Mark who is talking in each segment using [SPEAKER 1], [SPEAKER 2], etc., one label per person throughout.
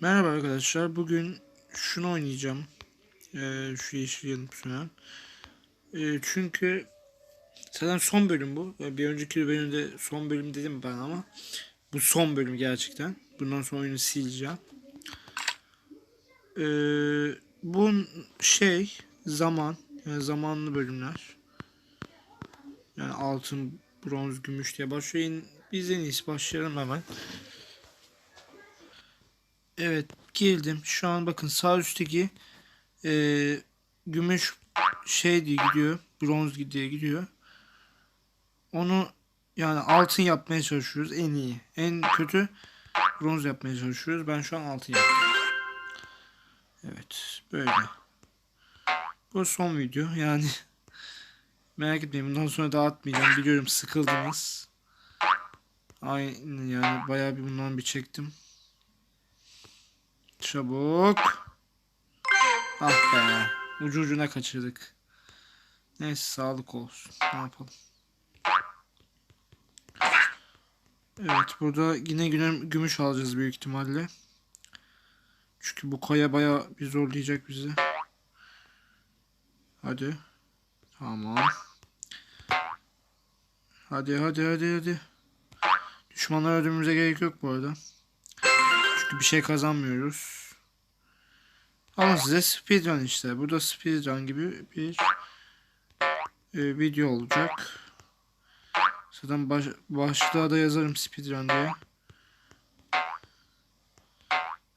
[SPEAKER 1] Merhaba arkadaşlar. Bugün şunu oynayacağım. Ee, şu yeşil yanıp sönen. Ee, çünkü zaten son bölüm bu. Ee, Bir önceki bölümde son bölüm dedim ben ama bu son bölüm gerçekten. Bundan sonra oyunu sileceğim. Ee, bu şey zaman yani zamanlı bölümler. Yani altın, bronz, gümüş diye başlayın. Biz en iyisi başlayalım hemen. Evet girdim. Şu an bakın sağ üstteki eee, gümüş şey diye gidiyor. Bronz diye gidiyor. Onu yani altın yapmaya çalışıyoruz. En iyi. En kötü bronz yapmaya çalışıyoruz. Ben şu an altın yaptım. Evet. Böyle. Bu son video. Yani merak etmeyin. Bundan sonra da atmayacağım. Biliyorum sıkıldınız. Aynen yani bayağı bir bundan bir çektim. Çabuk. Ah be. Ucu ucuna kaçırdık. Neyse sağlık olsun. Ne yapalım. Evet burada yine yine gümüş alacağız büyük ihtimalle. Çünkü bu kaya baya bir zorlayacak bizi. Hadi. Tamam. Hadi hadi hadi hadi. Düşmanlar öldürmemize gerek yok bu arada. Çünkü bir şey kazanmıyoruz. Ama size speedrun işte. Burada speedrun gibi bir e, video olacak. Zaten baş, başlığa da yazarım speedrun diye.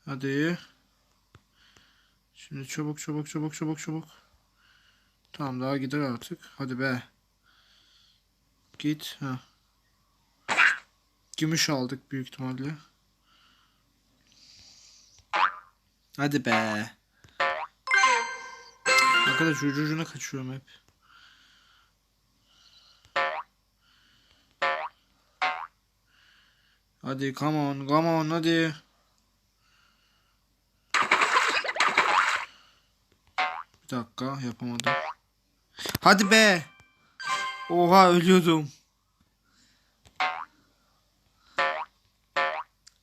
[SPEAKER 1] Hadi. Şimdi çabuk çabuk çabuk çabuk çabuk. Tamam daha gider artık. Hadi be. Git. Ha. Gümüş aldık büyük ihtimalle. Hadi be. Arkadaş ucu ucuna kaçıyorum hep. Hadi come on come on hadi. Bir dakika yapamadım. Hadi be. Oha ölüyordum.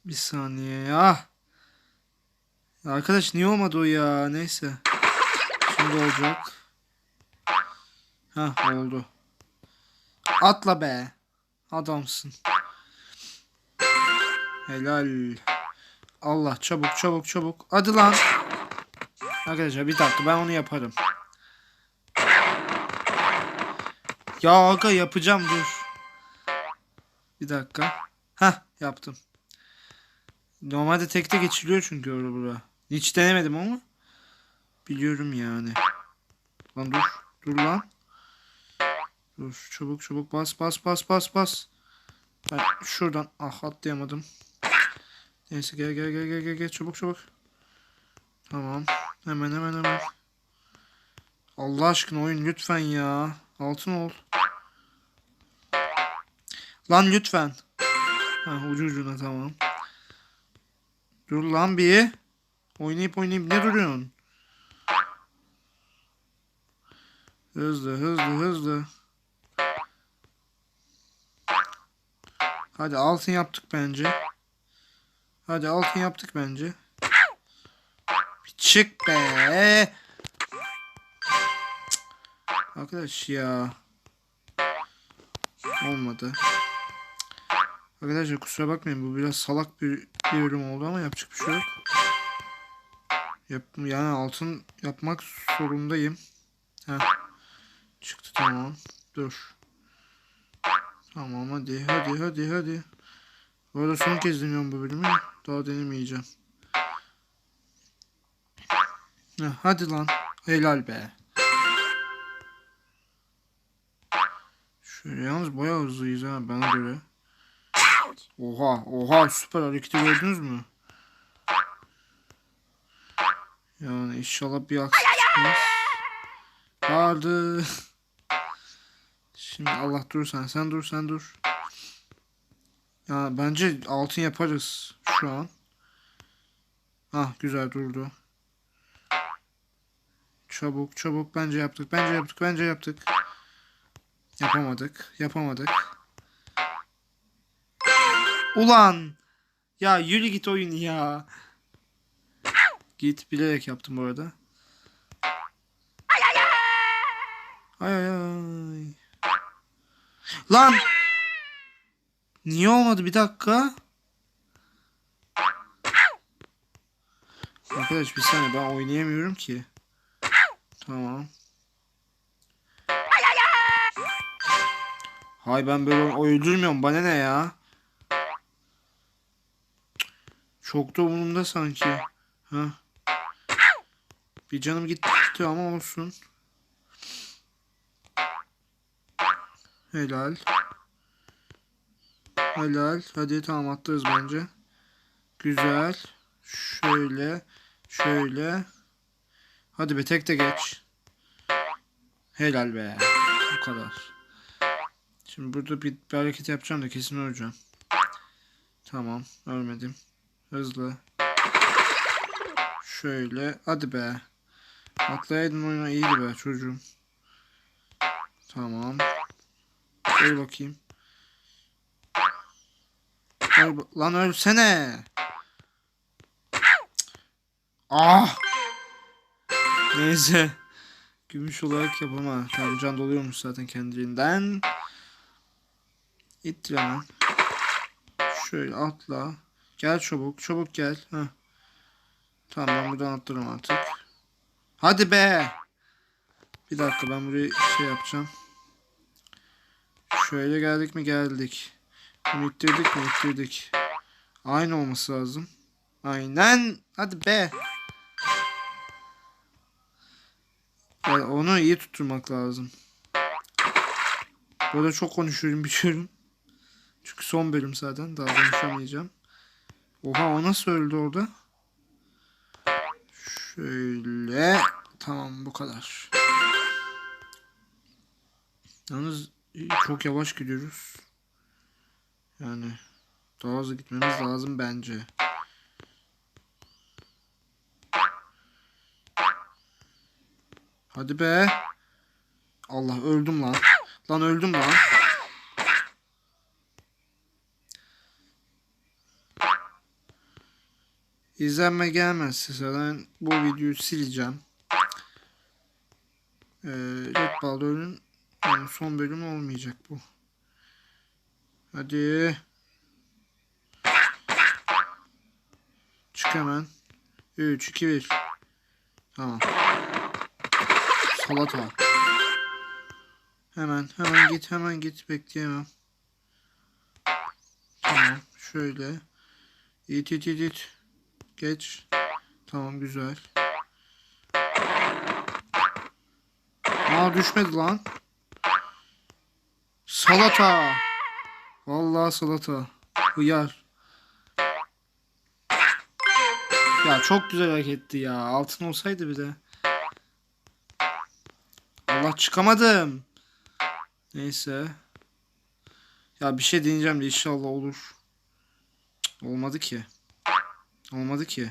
[SPEAKER 1] Bir saniye ya. Arkadaş niye olmadı o ya? Neyse. Şimdi olacak. Ha oldu. Atla be. Adamsın. Helal. Allah çabuk çabuk çabuk. Hadi lan. Arkadaşlar bir dakika ben onu yaparım. Ya aga yapacağım dur. Bir dakika. Ha yaptım. Normalde tekte geçiliyor çünkü orada bura. Hiç denemedim ama. Biliyorum yani. Lan dur. Dur lan. Dur çabuk çabuk bas bas bas bas bas. Ben şuradan ah atlayamadım. Neyse gel gel gel gel gel gel çabuk çabuk. Tamam. Hemen hemen hemen. Allah aşkına oyun lütfen ya. Altın ol. Lan lütfen. Ha ucu ucuna tamam. Dur lan bir. Oynayıp oynayıp ne duruyorsun? Hızlı hızlı hızlı. Hadi altın yaptık bence. Hadi altın yaptık bence. Bir çık be. Arkadaş ya. Olmadı. Arkadaşlar kusura bakmayın bu biraz salak bir, bir yorum oldu ama yapacak bir şey yok. Yap, yani altın yapmak zorundayım. Heh. Çıktı tamam. Dur. Tamam hadi hadi hadi hadi. Bu arada son kez deniyorum bu bölümü. Daha denemeyeceğim. Heh, hadi lan. Helal be. Şöyle yalnız bayağı hızlıyız ha bana göre. Oha oha süper hareketi gördünüz mü? Yani inşallah bir aksilik çıkmaz. Vardı. Şimdi Allah dur sen sen dur sen dur. Ya bence altın yaparız şu an. Ah güzel durdu. Çabuk çabuk bence yaptık bence yaptık bence yaptık. Yapamadık yapamadık. Ulan. Ya yürü git oyun ya. Git bilerek yaptım bu arada. Ay ay ay. Lan! Niye olmadı bir dakika? Arkadaş bir saniye ben oynayamıyorum ki. Tamam. Hay ben böyle öldürmüyorum bana ne ya? Çok da umurumda sanki. Ha. Bir canım gitti ama olsun. Helal. Helal. Hadi tamam atlarız bence. Güzel. Şöyle. Şöyle. Hadi be tek de geç. Helal be. Bu kadar. Şimdi burada bir, bir hareket yapacağım da kesin öleceğim. Tamam. Ölmedim. Hızlı. Şöyle. Hadi be. Atlayaydın oyuna iyiydi be çocuğum. Tamam. Öl bakayım. Öl, lan ölsene. Ah. Neyse. Gümüş olarak yapama. Tamam can doluyormuş zaten kendiliğinden. Hemen. Şöyle atla. Gel çabuk. Çabuk gel. Heh. Tamam ben buradan atlarım artık. Hadi be. Bir dakika ben burayı şey yapacağım. Şöyle geldik mi geldik. Bunu ittirdik mi ittirdik. Aynı olması lazım. Aynen. Hadi be. Yani onu iyi tutturmak lazım. Burada çok konuşuyorum biliyorum. Çünkü son bölüm zaten. Daha konuşamayacağım. Oha o nasıl öldü orada? Şöyle. Tamam bu kadar. Yalnız çok yavaş gidiyoruz. Yani daha hızlı gitmemiz lazım bence. Hadi be. Allah öldüm lan. Lan öldüm lan. İzlenme gelmezse zaten bu videoyu sileceğim. Ee, Red Baldur'un yani son bölüm olmayacak bu. Hadi. Çık hemen. 3, 2, 1. Tamam. Salata. Hemen hemen git hemen git bekleyemem. Tamam şöyle. İt it it it. Geç. Tamam güzel. Aa düşmedi lan. Salata. Vallahi salata. Hıyar. Ya çok güzel hareketti ya. Altın olsaydı bir de. Allah çıkamadım. Neyse. Ya bir şey deneyeceğim de inşallah olur. Cık, Olmadı ki. Olmadı ki.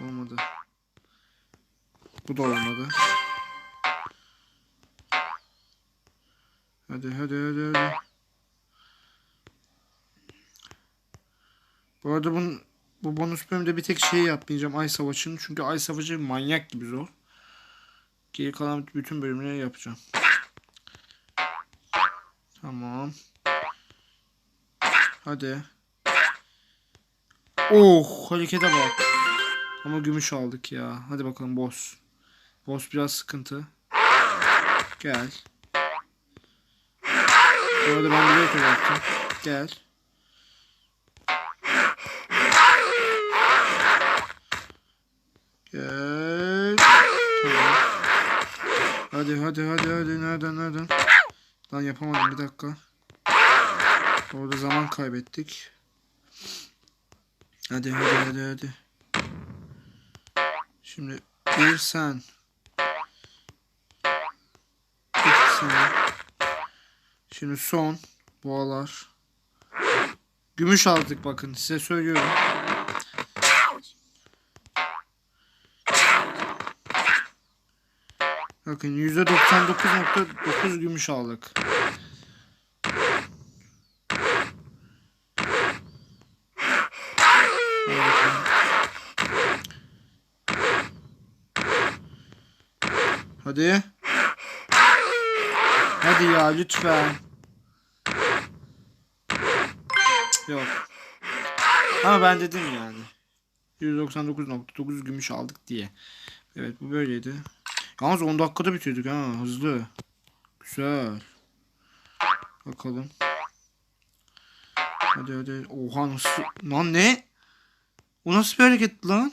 [SPEAKER 1] Olmadı. Bu da olmadı. Hadi hadi hadi hadi. Bu arada bunun, bu bonus bölümde bir tek şey yapmayacağım Ay Savaşı'nın. Çünkü Ay Savaşı manyak gibi zor. Geri kalan bütün bölümleri yapacağım. Tamam. Hadi. Oh harekete bak. Ama gümüş aldık ya. Hadi bakalım boss. Boss biraz sıkıntı. Gel. Bu arada ben buraya kadar yaptım. Gel. Gel. Tamam. Hadi hadi hadi hadi nereden nereden? Lan yapamadım bir dakika. Orada zaman kaybettik. Hadi hadi hadi hadi. Şimdi bir sen. İki sen. Şimdi son boğalar. Gümüş aldık bakın size söylüyorum. Bakın %99.9 gümüş aldık. Hadi bakalım. Hadi. Hadi ya lütfen. Yok. Ama ben dedim yani. 199.9 gümüş aldık diye. Evet bu böyleydi. Yalnız 10 dakikada bitirdik ha hızlı. Güzel. Bakalım. Hadi hadi. Oha nasıl? Lan ne? O nasıl bir hareket lan?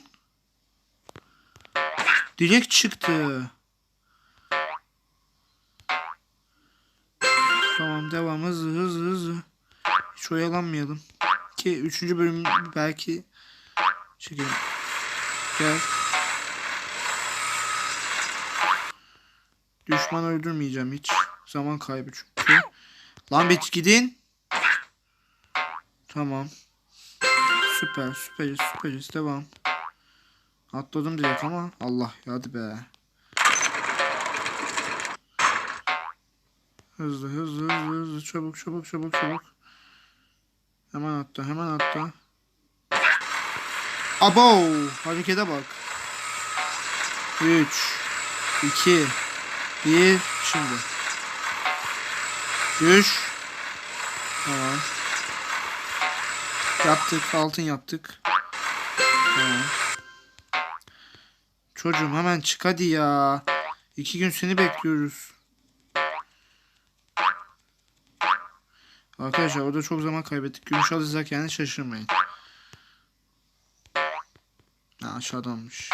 [SPEAKER 1] Dilek çıktı. Tamam devam hızlı hızlı hızlı. Hiç oyalanmayalım. Ki üçüncü bölüm belki çekelim. Gel. Düşman öldürmeyeceğim hiç. Zaman kaybı çünkü. Lan bir gidin. Tamam. Süper süperiz süperiz devam. Atladım direkt ama Allah hadi be. Hızlı hızlı hızlı hızlı çabuk çabuk çabuk çabuk. Hemen atla hemen atla. Abo harekete bak. 3 2 1 şimdi. Düş. Tamam. Yaptık altın yaptık. Tamam. Çocuğum hemen çık hadi ya. İki gün seni bekliyoruz. Arkadaşlar orada çok zaman kaybettik. Gümüş alırsak yani şaşırmayın. Ha aşağıdanmış.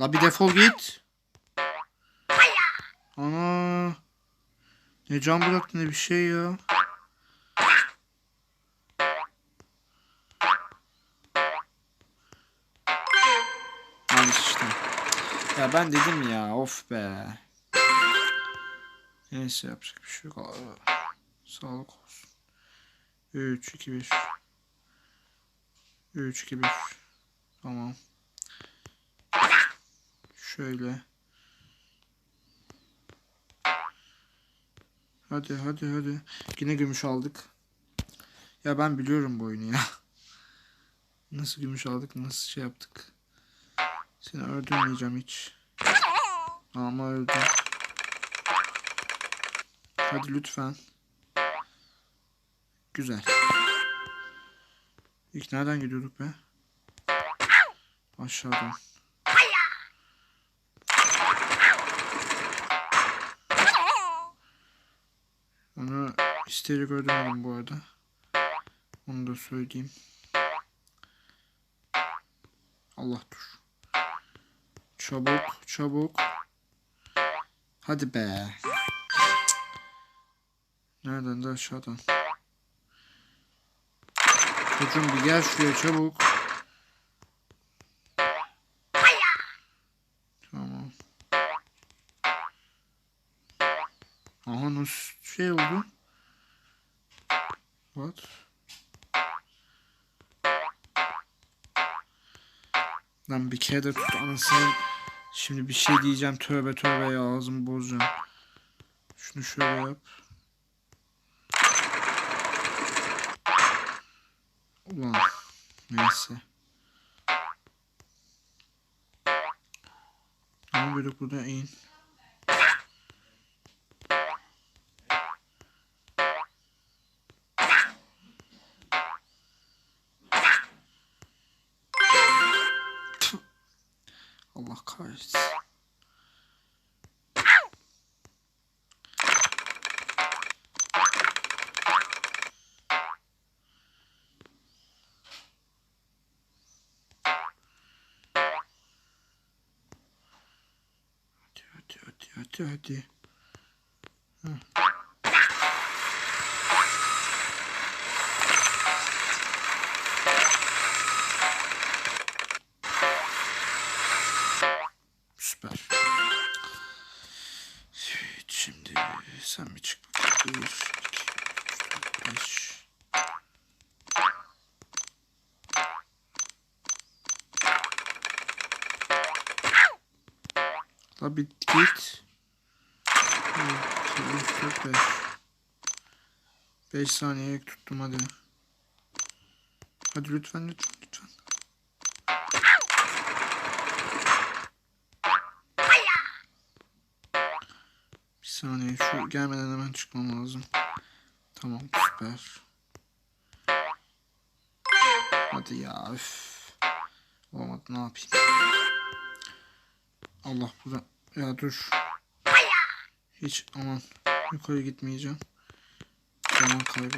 [SPEAKER 1] La bir defol git. Ana. Ne can bıraktı ne bir şey ya. Al işte. Ya ben dedim ya of be. Neyse yapacak bir şey yok. Sağlık olsun. 3 2 1 3 2 1 Tamam. Şöyle. Hadi hadi hadi. Yine gümüş aldık. Ya ben biliyorum bu oyunu ya. Nasıl gümüş aldık, nasıl şey yaptık. Seni öldürmeyeceğim hiç. Ama öldüm. Hadi lütfen. Güzel. İlk nereden gidiyorduk be? Aşağıdan. Onu isteyerek öldürmedim bu arada. Onu da söyleyeyim. Allah dur. Çabuk, çabuk. Hadi be. Nereden de aşağıdan. Çocuğum bir gel şuraya çabuk. Tamam. Aha nasıl şey oldu? What? Lan bir kere de tut anasını. Şimdi bir şey diyeceğim tövbe tövbe ya ağzımı bozacağım. Şunu şöyle yap. Ulan neyse. Ama böyle burada in. Hadi 5 saniye tuttum hadi. Hadi lütfen lütfen lütfen. saniye şu gelmeden hemen çıkmam lazım. Tamam süper. Hadi ya üf. Olmadı ne yapayım. Allah burada. Ya dur. Hiç aman yukarı gitmeyeceğim. Zaman kaybı.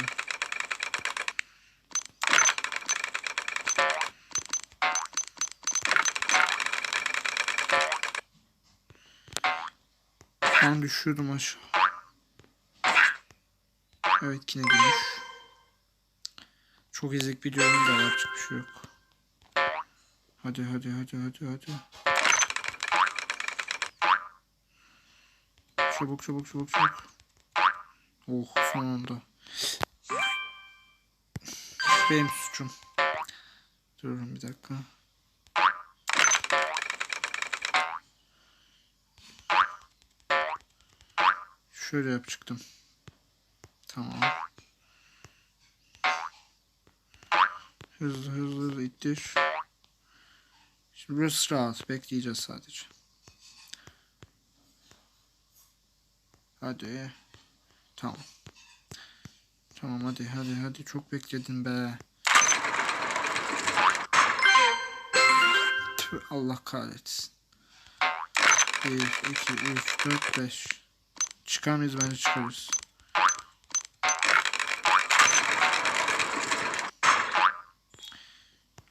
[SPEAKER 1] An düşüyordum aşağı. Evet yine gümüş. Çok ezik biliyorum da yapacak bir şey yok. Hadi hadi hadi hadi hadi. Çabuk çabuk çabuk çabuk. Oh son anda. Benim suçum. Durun bir dakika. Şöyle yapacaktım. Tamam. Hızlı hızlı hızlı ittir. Şimdi burası rahat. Bekleyeceğiz sadece. Hadi. Tamam. Tamam hadi hadi hadi. Çok bekledin be. Allah kahretsin. 1, 2, 3, 4, 5. Çıkar mıyız? Bence çıkarız.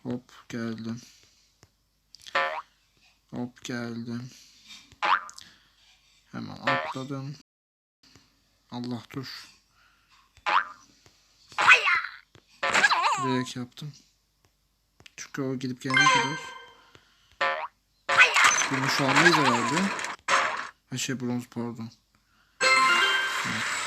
[SPEAKER 1] Hop geldim. Hop geldim. Hemen atladım. Allah dur. Direkt yaptım. Çünkü o gidip gelene kadar. Gümüş almayız herhalde. Ha şey bronz pardon. Oha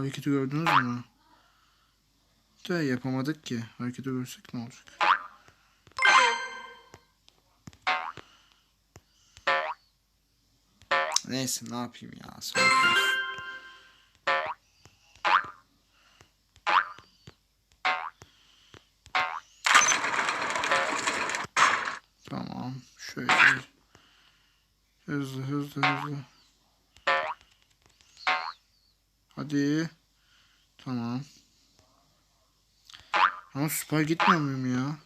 [SPEAKER 1] hareketi gördünüz mü? De yapamadık ki. Hareketi görsek ne olacak? Neyse ne yapayım ya. Olsun. Tamam. Şöyle. Hızlı hızlı hızlı. Hadi. Tamam. Ama süper gitmiyor muyum ya?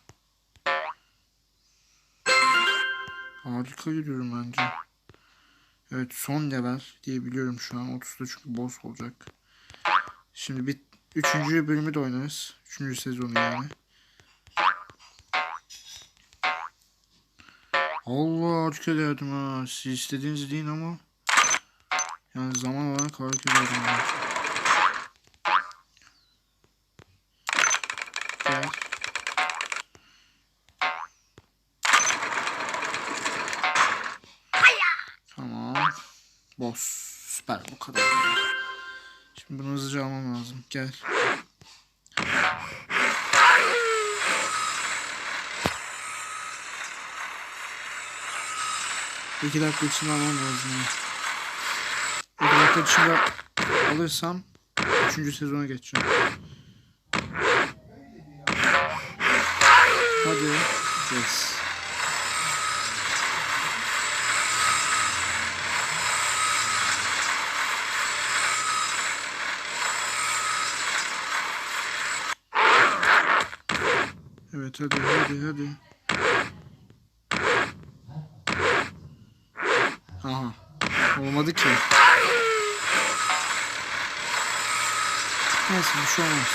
[SPEAKER 1] Harika gidiyorum bence. Evet son level diye biliyorum şu an. 30'da çünkü boss olacak. Şimdi bir üçüncü bölümü de oynarız. Üçüncü sezonu yani. Allah harika geldim ha. Siz istediğiniz değil ama. Yani zaman olarak harika geldim ha. Gel. Tamam. Boss. Süper bu kadar. Şimdi bunu hızlıca almam lazım. Gel. İki dakika içinde almam lazım. yani. İki dakika içinde alırsam üçüncü sezona geçeceğim. Hadi. Yes. Evet hadi hadi hadi. Aha. Olmadı ki. Neyse bir şey olmaz.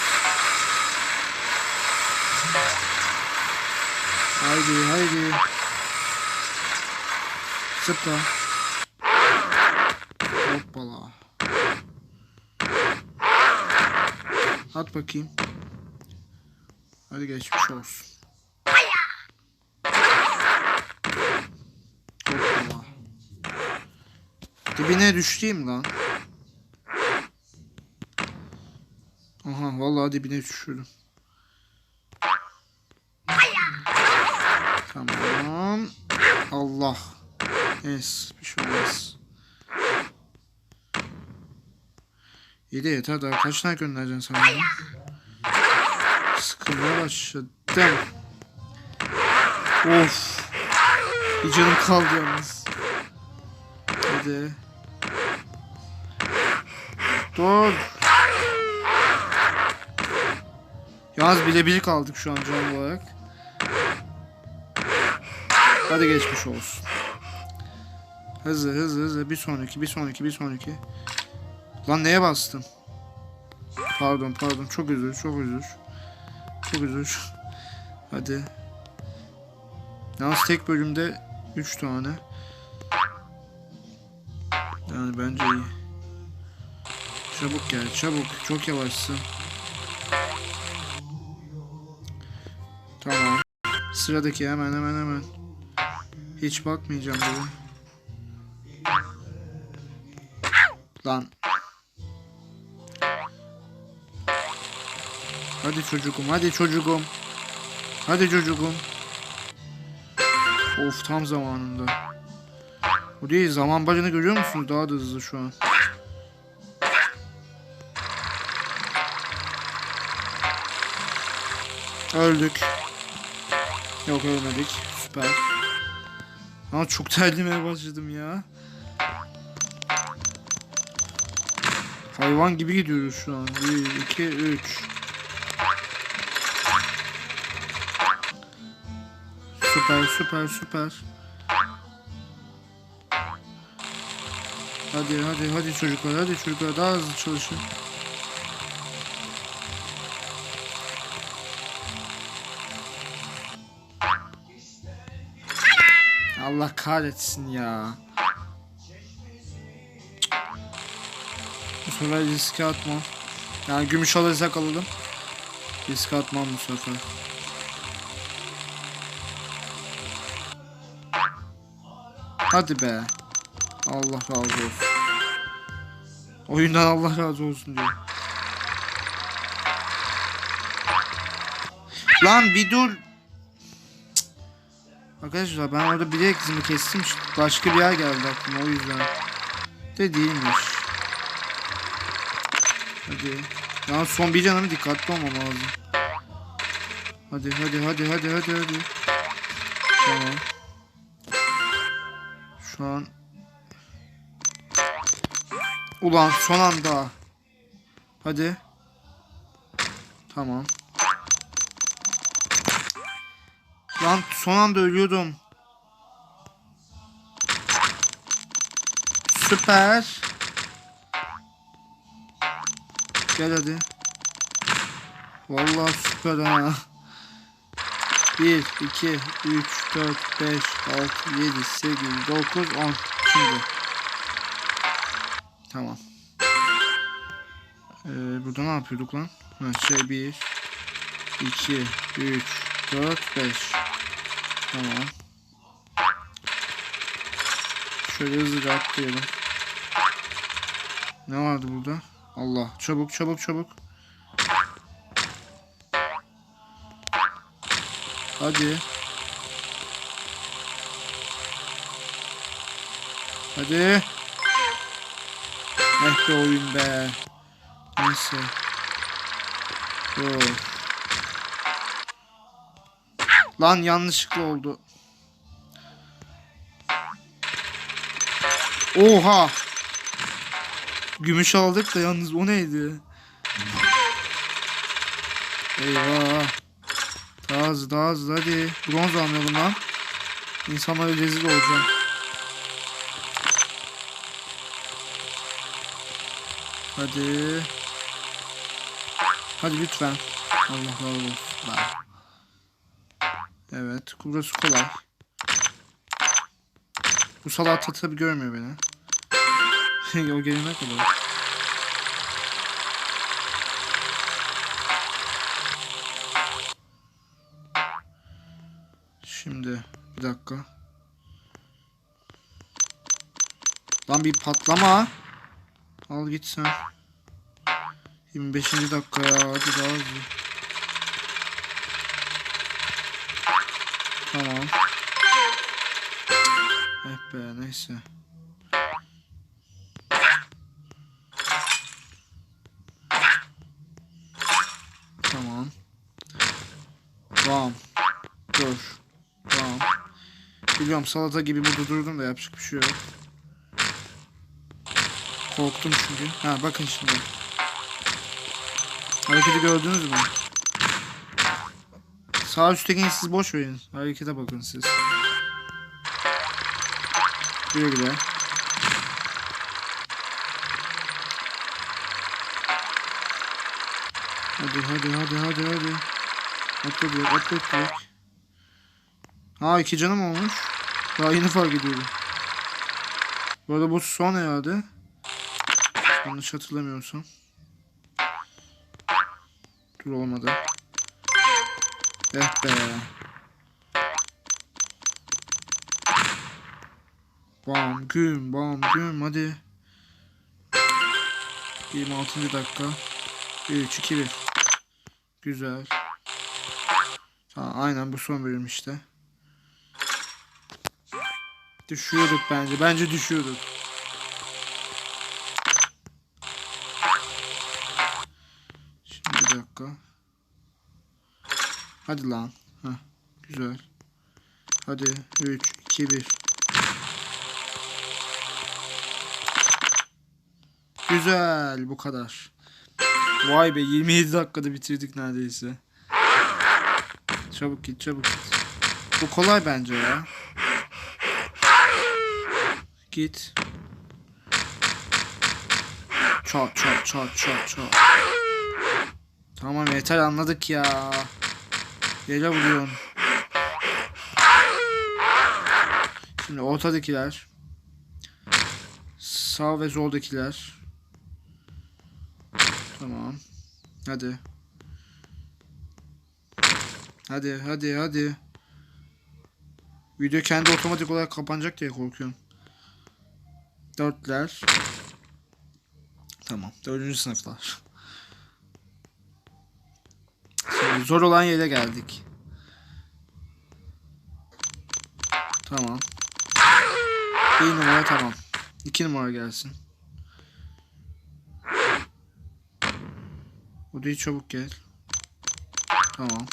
[SPEAKER 1] Haydi haydi. Zıpla. Hoppala. At bakayım. Hadi geçmiş olsun. Hoppala. Dibine düştüm lan. Aha vallahi dibine düşürdüm. Tamam. Allah. Neyse bir şey olmaz. İyi de yeter daha kaç tane göndereceksin sen bana? Sıkılmaya başladım. Of. Bir canım kaldı yalnız. Hadi. Dur. Yalnız birebir kaldık şu an can olarak. Hadi geçmiş olsun. Hızlı hızlı hızlı bir sonraki bir sonraki bir sonraki. Lan neye bastım? Pardon pardon çok özür çok özür. Çok özür. Hadi. Yalnız tek bölümde 3 tane. Yani bence iyi. Çabuk gel çabuk çok yavaşsın. Tamam. Sıradaki hemen hemen hemen. Hiç bakmayacağım dedim. Lan. Hadi çocuğum, hadi çocuğum. Hadi çocuğum. Of tam zamanında. Bu değil, zaman bacını görüyor musunuz? Daha da hızlı şu an. Öldük. Yok ölmedik. Süper. Ama çok terlemeye başladım ya. Hayvan gibi gidiyoruz şu an. 1, 2, 3. Süper, süper, süper. Hadi, hadi, hadi çocuklar, hadi çocuklar daha hızlı çalışın. Allah kahretsin ya. Bu sefer riske atmam. Yani gümüş alırsak alalım. Riske atmam bu sefer. Hadi be. Allah razı olsun. Oyundan Allah razı olsun diyor. Lan bir dur. Arkadaşlar ben orada bilek izimi kestim. Başka bir yer geldi aklıma o yüzden. De değilmiş. Hadi. Ya son bir canım dikkatli olmam lazım. Hadi hadi hadi hadi hadi hadi. Tamam. Şu an Ulan son anda. Hadi. Tamam. Lan son anda ölüyordum. Süper. Gel hadi. Vallahi süper ha. 1, 2, 3, 4, 5, 6, 7, 8, 9, 10. Şimdi. Tamam. Ee, burada ne yapıyorduk lan? Ha, şey 1, 2, 3, 4, 5. Tamam. Şöyle hızlıca atlayalım. Ne vardı burada? Allah. Çabuk çabuk çabuk. Hadi. Hadi. Eh be oyun be. Neyse. Dur. Lan yanlışlıkla oldu. Oha. Gümüş aldık da yalnız o neydi? Eyvah. Hızlı daha hızlı hadi. Bronz almayalım lan. İnsanlara rezil olacağım. Hadi. Hadi lütfen. Allah razı olsun. Evet. Burası kolay. Bu salak tabi görmüyor beni. o gelene kadar. Lan bir patlama. Al git sen. 25. dakika ya. Hadi daha hızlı. Tamam. Eh be neyse. Tamam. Tamam. Dur. Tamam. Biliyorum salata gibi burada durdum da yapacak bir şey yok. Korktum çünkü. Ha bakın şimdi. Hareketi gördünüz mü? Sağ üsttekini siz boş verin. Harekete bakın siz. Güle güle. Hadi hadi hadi hadi hadi. Atla direkt atla direkt. Ha iki canım olmuş. Daha yeni fark ediyorum. Bu arada bu son herhalde. Yanlış hatırlamıyorsam. Dur olmadı. Eh be. Bam güm bam güm hadi. 26. dakika. 3 2 1. Güzel. Tamam aynen bu son bölüm işte. Düşüyorduk bence. Bence düşüyorduk. Hadi lan. Heh, güzel. Hadi 3 2 1. Güzel bu kadar. Vay be 27 dakikada bitirdik neredeyse. Çabuk git çabuk git. Bu kolay bence ya. Git. Çat çat çat çat çat. Tamam yeter anladık ya. Yere vuruyorsun. Şimdi ortadakiler. Sağ ve soldakiler. Tamam. Hadi. Hadi hadi hadi. Video kendi otomatik olarak kapanacak diye korkuyorum. Dörtler. Tamam. Dördüncü sınıflar. Şimdi zor olan yere geldik. Tamam. Bir numara tamam. İki numara gelsin. O değil çabuk gel. Tamam.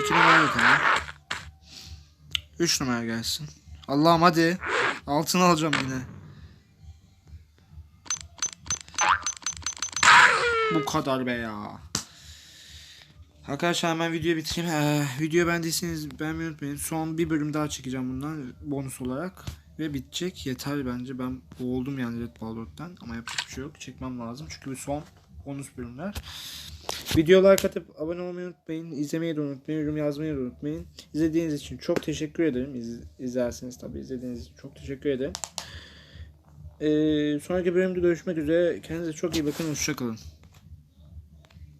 [SPEAKER 1] İki numara da tamam. Üç numara gelsin. Allah'ım hadi. Altını alacağım yine. Bu kadar be ya. Arkadaşlar hemen videoyu bitireyim. Ee, video beğendiyseniz beğenmeyi unutmayın. Son bir bölüm daha çekeceğim bundan bonus olarak. Ve bitecek. Yeter bence. Ben boğuldum yani Red Ball 4'ten. Ama yapacak bir şey yok. Çekmem lazım. Çünkü bu son bonus bölümler. Video like atıp abone olmayı unutmayın. İzlemeyi de unutmayın. Yorum yazmayı da unutmayın. İzlediğiniz için çok teşekkür ederim. İz, izlerseniz tabii izlediğiniz için çok teşekkür ederim. Ee, sonraki bölümde görüşmek üzere. Kendinize çok iyi bakın. Hoşçakalın.